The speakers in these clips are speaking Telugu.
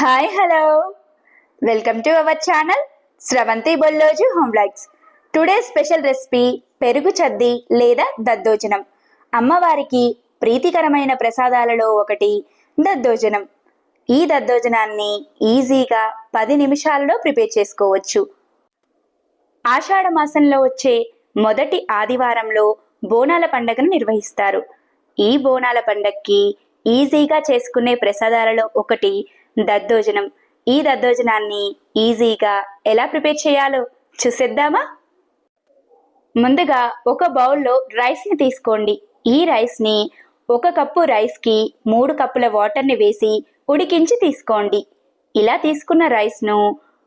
Hi hello welcome to our channel Sravanthi Bolloju home likes today special recipe పెరుగు చద్ది లేదా దద్దోజనం. అమ్మవారికి ప్రీతికరమైన ప్రసాదాలలో ఒకటి దద్దోజనం. ఈ దద్దోజనాన్ని ఈజీగా పది నిమిషాలలో ప్రిపేర్ చేసుకోవచ్చు. ఆషాఢ మాసంలో వచ్చే మొదటి ఆదివారంలో బోనాల పండగను నిర్వహిస్తారు. ఈ బోనాల పండక్కి ఈజీగా చేసుకునే ప్రసాదాలలో ఒకటి దద్దోజనం. ఈ దద్దోజనాన్ని ఈజీగా ఎలా ప్రిపేర్ చేయాలో చూసేద్దామా? ముందుగా ఒక బౌల్లో రైస్ని తీసుకోండి. ఈ రైస్ని ఒక కప్పు రైస్కి మూడు కప్పుల వాటర్ని వేసి ఉడికించి తీసుకోండి. ఇలా తీసుకున్న రైస్ను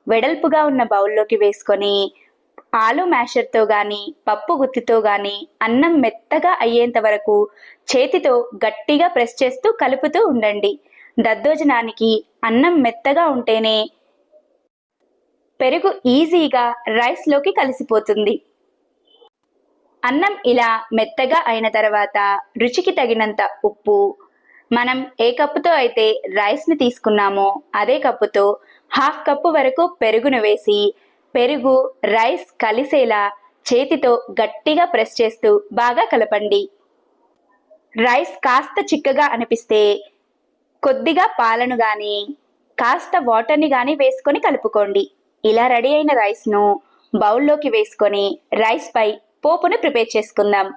వెడల్పుగా ఉన్న బౌల్లోకి వేసుకొని ఆలు మ్యాషర్తో కానీ పప్పు గుత్తితో కానీ అన్నం మెత్తగా అయ్యేంత వరకు చేతితో గట్టిగా ప్రెస్ చేస్తూ కలుపుతూ ఉండండి. దద్దోజనానికి అన్నం మెత్తగా ఉంటేనే పెరుగు ఈజీగా రైస్లోకి కలిసిపోతుంది. అన్నం ఇలా మెత్తగా అయిన తర్వాత రుచికి తగినంత ఉప్పు మనం ఏ కప్పుతో అయితే రైస్ని తీసుకున్నామో అదే కప్పుతో హాఫ్ కప్పు వరకు పెరుగును వేసి పెరుగు రైస్ కలిసేలా చేతితో గట్టిగా ప్రెస్ చేస్తూ బాగా కలపండి. రైస్ కాస్త చిక్కగా అనిపిస్తే కొద్దిగా పాలను గాని కాస్త వాటర్ని గాని వేసుకొని కలుపుకోండి. ఇలా రెడీ అయిన రైస్ను బౌల్లోకి వేసుకొని రైస్పై పోపును ప్రిపేర్ చేసుకుందాం.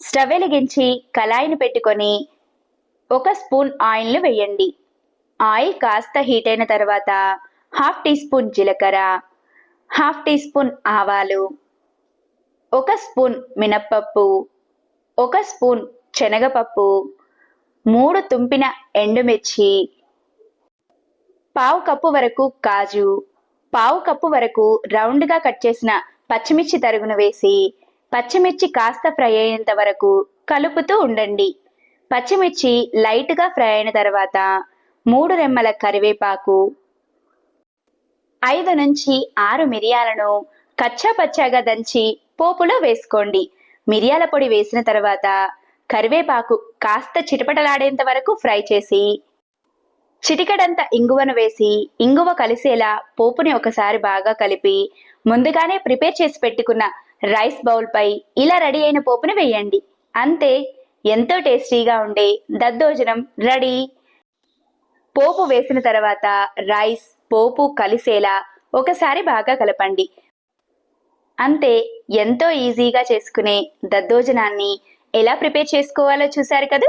స్టవ్ వెలిగించి కళాయిని పెట్టుకొని ఒక స్పూన్ ఆయిల్ను వేయండి. ఆయిల్ కాస్త హీట్ అయిన తర్వాత హాఫ్ టీ స్పూన్ జీలకర్ర హాఫ్ టీ స్పూన్ ఆవాలు ఒక స్పూన్ మినప్పప్పు ఒక స్పూన్ శనగపప్పు మూడు తుంపిన ఎండుమిర్చి. పావు కప్పు వరకు కాజు. పావు కప్పు వరకు రౌండ్గా కట్ చేసిన పచ్చిమిర్చి తరుగును వేసి పచ్చిమిర్చి కాస్త ఫ్రై అయ్యేంత వరకు కలుపుతూ ఉండండి. పచ్చిమిర్చి లైట్గా ఫ్రై అయిన తర్వాత మూడు రెమ్మల కరివేపాకు ఐదు నుంచి ఆరు మిరియాలను కచ్చా పచ్చాగా దంచి పోపులో వేసుకోండి. మిరియాల పొడి వేసిన తర్వాత కరివేపాకు కాస్త చిటపటలాడేంత వరకు ఫ్రై చేసి చిటికడంత ఇంగువను వేసి ఇంగువ కలిసేలా పోపుని ఒకసారి బాగా కలిపి ముందుగానే ప్రిపేర్ చేసి పెట్టుకున్న రైస్ బౌల్పై ఇలా రెడీ అయిన పోపుని వేయండి. అంతే ఎంతో టేస్టీగా ఉండే దద్దోజనం రెడీ. పోపు వేసిన తర్వాత రైస్ పోపు కలిసేలా ఒకసారి బాగా కలపండి. అంతే ఎంతో ఈజీగా చేసుకునే దద్దోజనాన్ని ఎలా ప్రిపేర్ చేసుకోవాలో చూశారు కదా?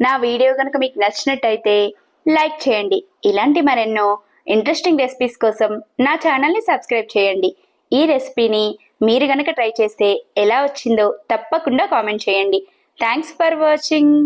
నా వీడియో కనుక మీకు నచ్చినట్టయితే లైక్ చేయండి. ఇలాంటి మరెన్నో ఇంట్రెస్టింగ్ రెసిపీస్ కోసం నా ఛానల్ని సబ్స్క్రైబ్ చేయండి. ఈ రెసిపీని మీరు కనుక ట్రై చేస్తే ఎలా వచ్చిందో తప్పకుండా కామెంట్ చేయండి. Thanks for watching.